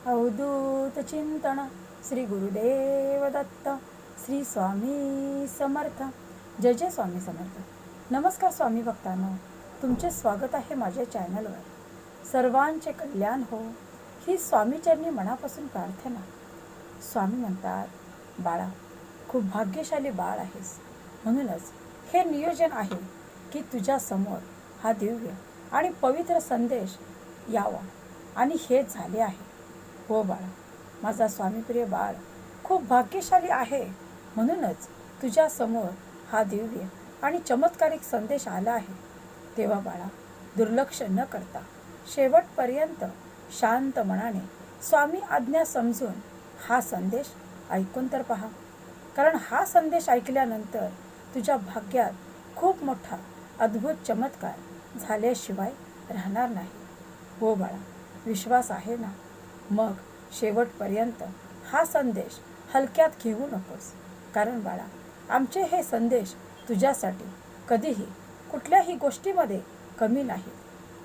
अवधूत चिंतन श्री गुरुदेव दत्त श्री स्वामी समर्थ जय जय स्वामी समर्थ नमस्कार स्वामी भक्तांनो तुमचे स्वागत आहे माझ्या चॅनलवर सर्वांचे कल्याण हो ही स्वामीचरणी मनापासून प्रार्थना स्वामी म्हणतात बाळा खूप भाग्यशाली बाळ आहेस म्हणूनच हे नियोजन आहे की तुझ्या समोर हा दिव्य आणि पवित्र संदेश यावा आणि हे झाले आहे हो बाळा. माझा स्वामीप्रिय बाळ खूप भाग्यशाली आहे. म्हणूनच तुझ्यासमोर हा दिव्य आणि चमत्कारिक संदेश आला आहे. तेव्हा बाळा दुर्लक्ष न करता शेवटपर्यंत शांत मनाने स्वामी आज्ञा समजून हा संदेश ऐकून तर पहा. कारण हा संदेश ऐकल्यानंतर तुझ्या भाग्यात खूप मोठा अद्भुत चमत्कार झाल्याशिवाय राहणार नाही. हो बाळा विश्वास आहे ना? मग शेवटपर्यंत हा संदेश हलक्यात घेऊ नकोस. कारण बाळा आमचे हे संदेश तुझ्यासाठी कधीही कुठल्याही गोष्टीमध्ये कमी नाही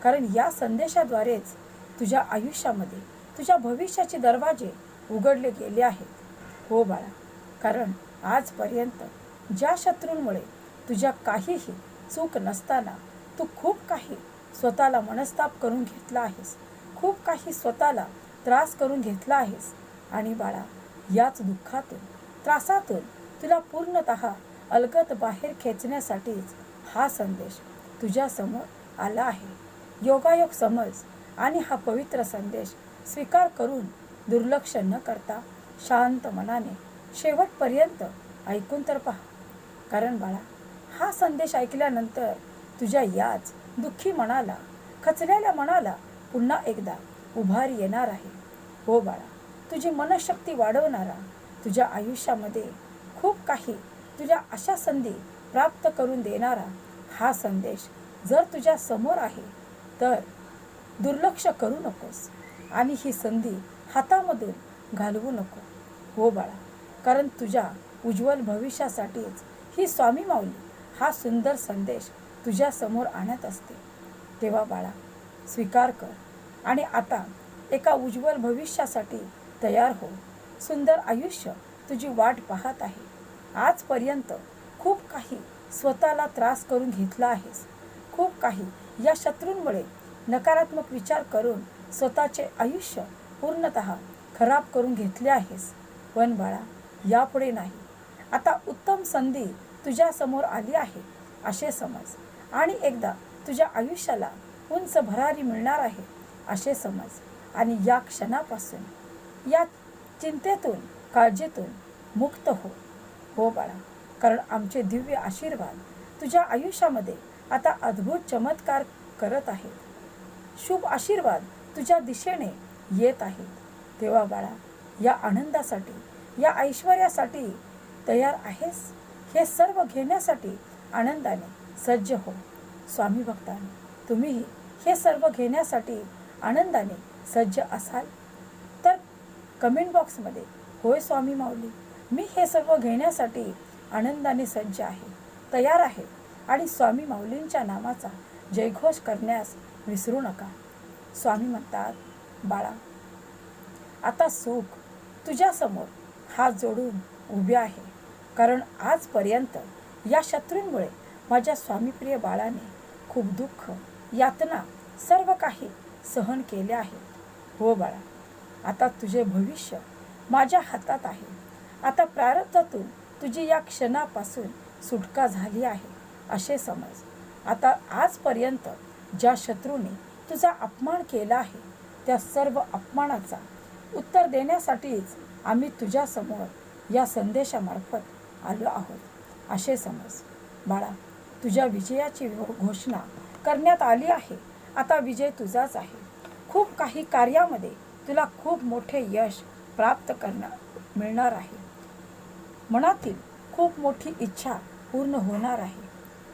कारण या संदेशाद्वारेच तुझ्या आयुष्यामध्ये तुझ्या भविष्याचे दरवाजे उघडले गेले आहेत. हो बाळा कारण आजपर्यंत ज्या शत्रूंमुळे तुझ्या काहीही चूक नसताना तू खूप काही स्वतःला मनस्ताप करून घेतला आहेस. खूप काही स्वतःला त्रास करून घेतला आहेस. आणि बाळा याच दुःखातून त्रासातून तुला पूर्णत अलगत बाहेर खेचण्यासाठीच हा संदेश तुझ्यासमोर आला आहे. योगायोग समज आणि हा पवित्र संदेश स्वीकार करून दुर्लक्ष न करता शांत मनाने शेवटपर्यंत ऐकून तर पहा. कारण बाळा हा संदेश ऐकल्यानंतर तुझ्या याच दुःखी मनाला खचलेल्या मनाला पुन्हा एकदा उभारी येणार आहे. हो बाळा तुझी मनशक्ती वाढवणारा तुझ्या आयुष्यामध्ये खूप काही तुझ्या अशा संधी प्राप्त करून देणारा हा संदेश जर तुझ्या समोर आहे तर दुर्लक्ष करू नकोस आणि ही संधी हातामधून घालवू नको. हो बाळा कारण तुझ्या उज्ज्वल भविष्यासाठीच ही स्वामी माऊली हा सुंदर संदेश तुझ्यासमोर आणत असते. तेव्हा बाळा स्वीकार कर आणि आता एका उज्ज्वल भविष्यासाठी तयार हो. सुंदर आयुष्य तुझी वाट पाहत आहे. आजपर्यंत खूप काही स्वतःला त्रास करून घेतला आहेस. खूप काही या शत्रूंमुळे नकारात्मक विचार करून स्वतःचे आयुष्य पूर्णत खराब करून घेतले आहेस. पण बाळा यापुढे नाही. आता उत्तम संधी तुझ्यासमोर आली आहे असे समज. आणि एकदा तुझ्या आयुष्याला उंच भरारी मिळणार आहे असे समज. आणि या क्षणापासून या चिंतेतून काळजीतून मुक्त हो. हो बाळा कारण आमचे दिव्य आशीर्वाद तुझ्या आयुष्यामध्ये आता अद्भुत चमत्कार करत आहेत. शुभ आशीर्वाद तुझ्या दिशेने येत आहेत. तेव्हा बाळा या आनंदासाठी या ऐश्वर्यासाठी तयार आहेस? हे सर्व घेण्यासाठी आनंदाने सज्ज हो. स्वामी भक्तांनी तुम्हीही हे सर्व घेण्यासाठी आनंदाने सज्ज असाल तर कमेंट बॉक्समध्ये होय स्वामी माऊली मी हे सर्व घेण्यासाठी आनंदाने सज्ज आहे तयार आहे आणि स्वामी माऊलींच्या नामाचा जयघोष करण्यास विसरू नका. स्वामी म्हणतात बाळा आता सुख तुझ्यासमोर हात जोडून उभे आहे कारण आजपर्यंत या शत्रूंमुळे माझ्या स्वामीप्रिय बाळाने खूप दुःख यातना सर्व काही सहन केले आहे. हो बाळा आता तुझे भविष्य माझ्या हातात आहे. आता प्रारब्धातून तुझी या क्षणापासून सुटका झाली आहे असे समज. आता आजपर्यंत ज्या शत्रूने तुझा अपमान केला आहे त्या सर्व अपमानाचा उत्तर देण्यासाठीच आम्ही तुझ्यासमोर या संदेशामार्फत आलो आहोत असे समज. बाळा तुझ्या विजयाची घोषणा करण्यात आली आहे. आता विजय तुझाच आहे. खूप काही कार्यामध्ये तुला खूप मोठे यश प्राप्त करणार मिळणार आहे. मनातील खूप मोठी इच्छा पूर्ण होणार आहे.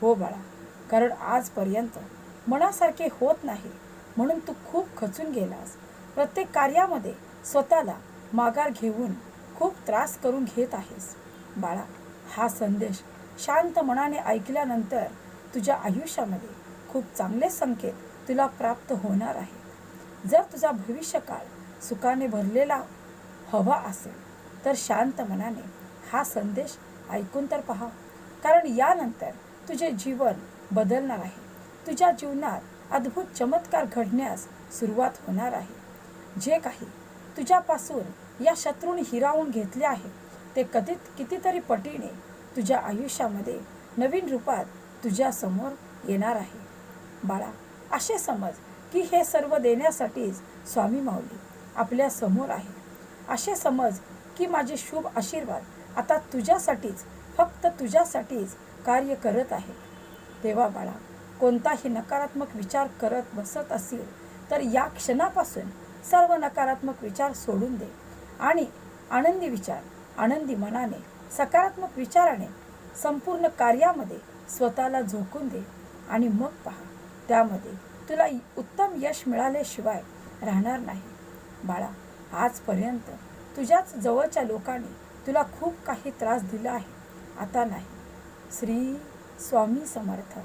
हो बाळा कारण आजपर्यंत मनासारखे होत नाही म्हणून तू खूप खचून गेलास. प्रत्येक कार्यामध्ये स्वतःला माघार घेऊन खूप त्रास करून घेत आहेस. बाळा हा संदेश शांत मनाने ऐकल्यानंतर तुझ्या आयुष्यामध्ये खूप चांगले संकेत तुला प्राप्त होणार आहे. जर तुझा भविष्यकाळ सुखाने भरलेला हवा असेल तर शांत मनाने हा संदेश ऐकून तर पहा. कारण यानंतर तुझे जीवन बदलणार आहे. तुझ्या जीवनात अद्भुत चमत्कार घडण्यास सुरुवात होणार आहे. जे काही तुझ्यापासून या शत्रूने हिरावून घेतले आहे ते कधी कितीतरी पटीने तुझ्या आयुष्यामध्ये नवीन रूपात तुझ्यासमोर येणार आहे. बाळा असे समज की हे सर्व देण्यासाठीच स्वामी माऊली आपल्यासमोर आहे असे समज की माझे शुभ आशीर्वाद आता तुझ्यासाठीच फक्त तुझ्यासाठीच कार्य करत आहे. तेव्हा बाळा कोणताही नकारात्मक विचार करत बसत असेल तर या क्षणापासून सर्व नकारात्मक विचार सोडून दे. आणि आनंदी विचार आनंदी मनाने सकारात्मक विचाराने संपूर्ण कार्यामध्ये स्वतःला झोकून दे आणि मग पहा त्यामध्ये तुला उत्तम यश मिळाल्याशिवाय राहणार नाही. बाळा आजपर्यंत तुझ्याच जवळच्या लोकांनी तुला खूप काही त्रास दिला आहे. आता नाही. श्री स्वामी समर्थ.